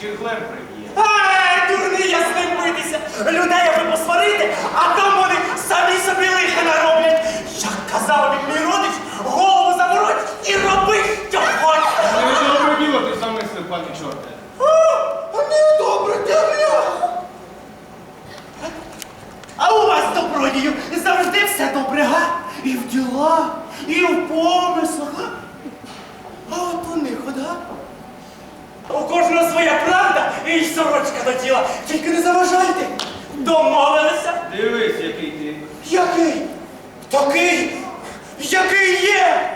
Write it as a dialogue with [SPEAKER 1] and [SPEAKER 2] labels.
[SPEAKER 1] чи хлеб приб'є.
[SPEAKER 2] Ай, дурний я з ним битися! Людей аби посварити, а там вони самі собі лиха нароблять. Як казав він мій родич, голову завороть і роби, що хочеш.
[SPEAKER 1] Не добре діло ти замислив, пане чорте.
[SPEAKER 2] А не добре, темля. А у вас, добродію, завжди все добре, га? І в ділах, і в помислах, га? А от у них, от, га? У кожного своя правда і сорочка до тіла. Тільки не заважайте. Домовилися?
[SPEAKER 1] Дивись, який ти.
[SPEAKER 2] Який? Такий, який є.